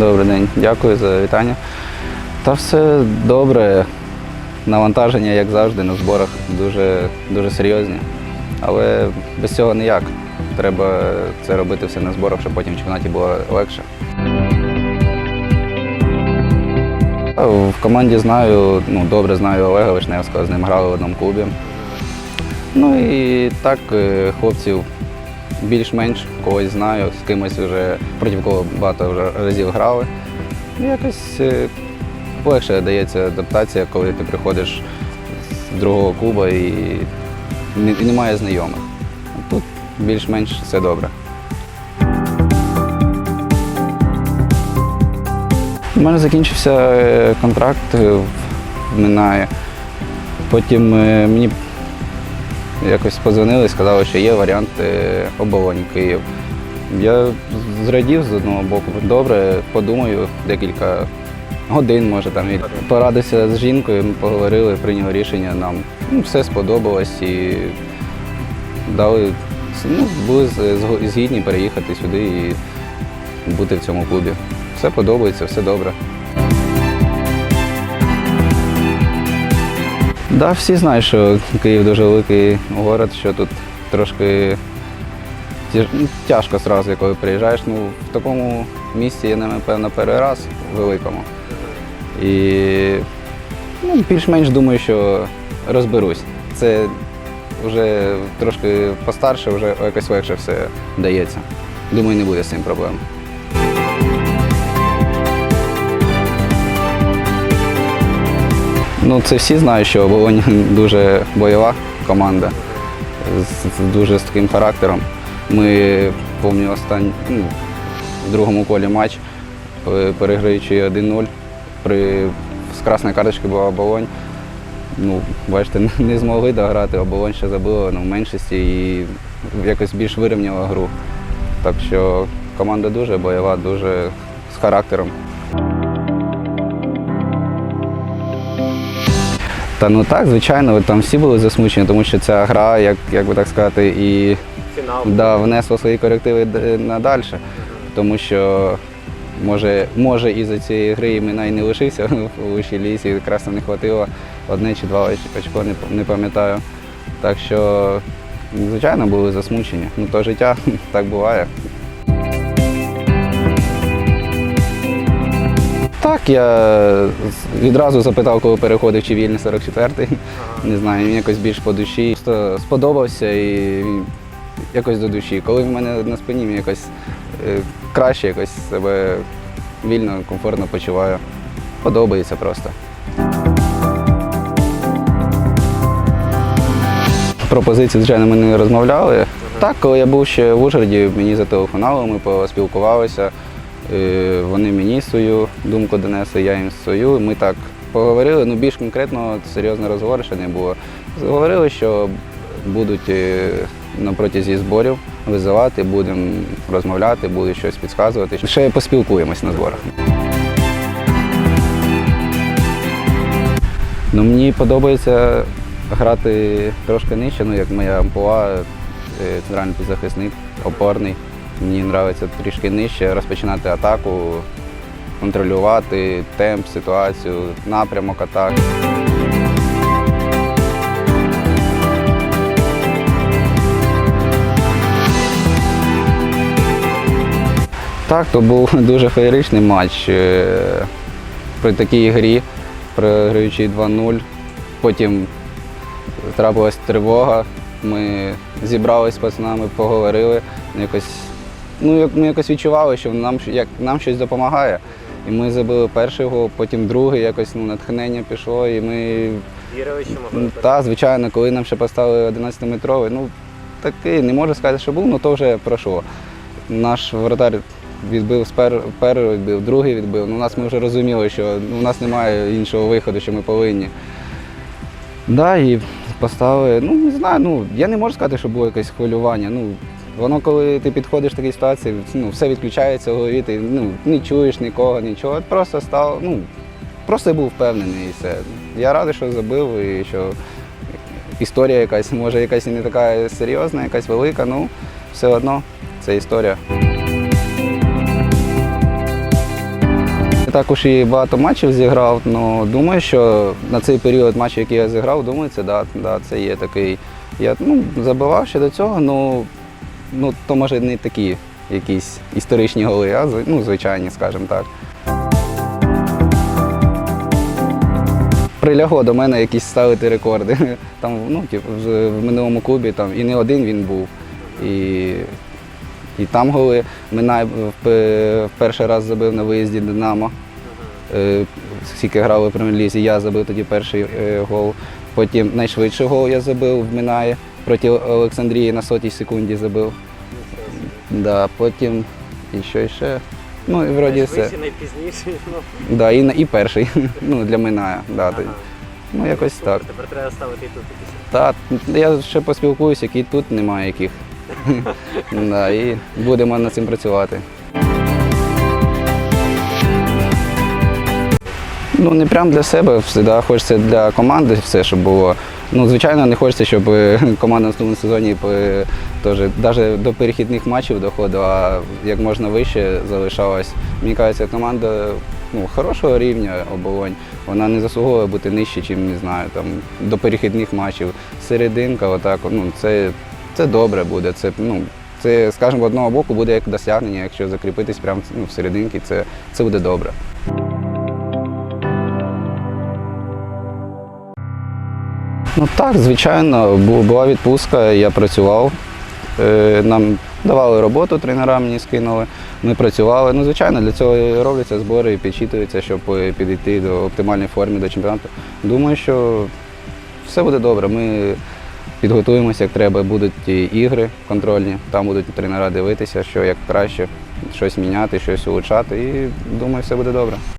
Добрий день, дякую за вітання. Та все добре. Навантаження, як завжди, на зборах дуже, дуже серйозні. Але без цього ніяк. Треба це робити все на зборах, щоб потім в чемпіонаті було легше. В команді знаю, ну, добре знаю Олега Вишневського, з ним грали в одному клубі. Ну і так, е, хлопців більш-менш когось знаю, з кимось вже проти кого багато вже разів грали. І Якось е, легше дається адаптація, коли ти приходиш з другого клубу і немає знайомих. Тут більш-менш все добре. У мене закінчився е, контракт е, Минає. Потім мені якось позвонили, сказали, що є варіант е, оболонь Київ. Я зрадів з одного боку, добре, подумаю декілька годин, може там і порадився з жінкою, ми поговорили, прийняли рішення. Нам ну, все сподобалось і дали ну, були згідні переїхати сюди і бути в цьому клубі. Все подобається, все добре. Да, всі знають, що Київ дуже великий город, що тут трошки ну, тяжко одразу, коли приїжджаєш. Ну, в такому місці я, напевно, перший раз великому. І ну, більш-менш думаю, що розберусь. Це вже трошки постарше, вже якось легше все дається. Думаю, не буде з цим проблем. Ну, це всі знають, що Волонь дуже бойова команда з, з дуже з таким характером. Ми пам'ятаю останній ну, в другому колі матч, е, переграючи 1-0. При, з красної карточки була оболонь. Ну, бачите, не- змогли дограти, оболонь ще забила ну, в меншості і якось більш вирівняла гру. Так що команда дуже бойова, дуже з характером. Та ну так, звичайно, там всі були засмучені, тому що ця гра, як, як би так сказати, і Фінал. да, внесла свої корективи д- надальше. Тому що може, може із-за цієї гри імена і не лишився в вищій лісі, якраз не хватило одне чи два оч- очко, не, не пам'ятаю. Так що, звичайно, були засмучені. Ну то життя так буває. Так, я відразу запитав, коли переходив, чи вільний 44-й. Не знаю, він якось більш по душі. Просто сподобався і якось до душі. Коли в мене на спині, він якось е, краще якось себе вільно, комфортно почуваю. Подобається просто. Про позиції, звичайно, ми не розмовляли. Так, коли я був ще в Ужгороді, мені зателефонували, ми поспілкувалися. Е, Вони мені свою думку донесли, я їм свою. Ми так поговорили, ну більш конкретно серйозного розговору ще не було. Говорили, що будуть е, на протязі зборів визивати, будемо розмовляти, будуть щось підказувати. Ще поспілкуємось на зборах. Ну, мені подобається грати трошки нижче, ну як моя ампуа, е, центральний підзахисник, опорний. Мені подобається трішки нижче, розпочинати атаку, контролювати темп, ситуацію, напрямок атак. Так, то був дуже феєричний матч. Е, При такій грі, програючи 2-0. Потім трапилась тривога. Ми зібралися з пацанами, поговорили. Якось, ну, як- ми якось відчували, що нам, як, нам щось допомагає. І ми забили перший гол, потім другий, якось ну, натхнення пішло, і ми Вірили, що Ну, могли Та, звичайно, коли нам ще поставили 11-метровий, ну такий, не можу сказати, що був, але то вже пройшло. Наш воротар відбив з пер, перший відбив, другий відбив. Ну, у нас ми вже розуміли, що ну, у нас немає іншого виходу, що ми повинні. Да, і поставили, ну не знаю, ну я не можу сказати, що було якесь хвилювання. Ну, воно, коли ти підходиш в такій ситуації, ну, все відключається в голові, ти ну, не чуєш нікого, нічого. Просто став, ну, просто був впевнений і все. Я радий, що забив і що історія якась, може якась і не така серйозна, якась велика, ну все одно це історія. Також і багато матчів зіграв. Ну думаю, що на цей період матчів, які я зіграв, думаю, це да, да, це є такий. Я ну, забивав ще до цього, ну, ну то може не такі якісь історичні голи, а ну, звичайні, скажімо так. Прилягло до мене якісь ставити рекорди. Там, ну, типу, в, минулому клубі там і не один він був. І, і там голи. Минай в, перший раз забив на виїзді Динамо. Е, Скільки грали в прем'єр-лізі, я забив тоді перший е, гол. Потім найшвидший гол я забив в Минає проти Олександрії на сотій секунді забив. Да, потім і що ще. Ну і вроді все. Ну, Да, і, і перший. Ну, для Миная. Да, тоді. Ну, якось так. Тепер треба ставити і тут якісь. Та, я ще поспілкуюся, який тут немає яких. да, і будемо над цим працювати. Ну, не прям для себе, все, хочеться для команди все, щоб було. Ну, звичайно, не хочеться, щоб е, команда в наступному сезоні е, теж, навіть до перехідних матчів доходила, а як можна вище залишалась. Мені кажеться, команда ну, хорошого рівня оболонь. Вона не заслуговує бути нижче, чим не знаю, там, до перехідних матчів. Серединка, отак, ну, це, це добре буде. Це, ну, це, скажімо, одного боку буде як досягнення, якщо закріпитись прямо ну, в серединці, це, це буде добре. Ну так, звичайно, була відпустка, я працював. Е, Нам давали роботу, тренера мені скинули. Ми працювали. Ну, звичайно, для цього робляться збори і підчитуються, щоб е, підійти до оптимальної форми до чемпіонату. Думаю, що все буде добре. Ми підготуємося як треба. Будуть ігри контрольні, там будуть тренера дивитися, що як краще, щось міняти, щось улучшати. І думаю, все буде добре.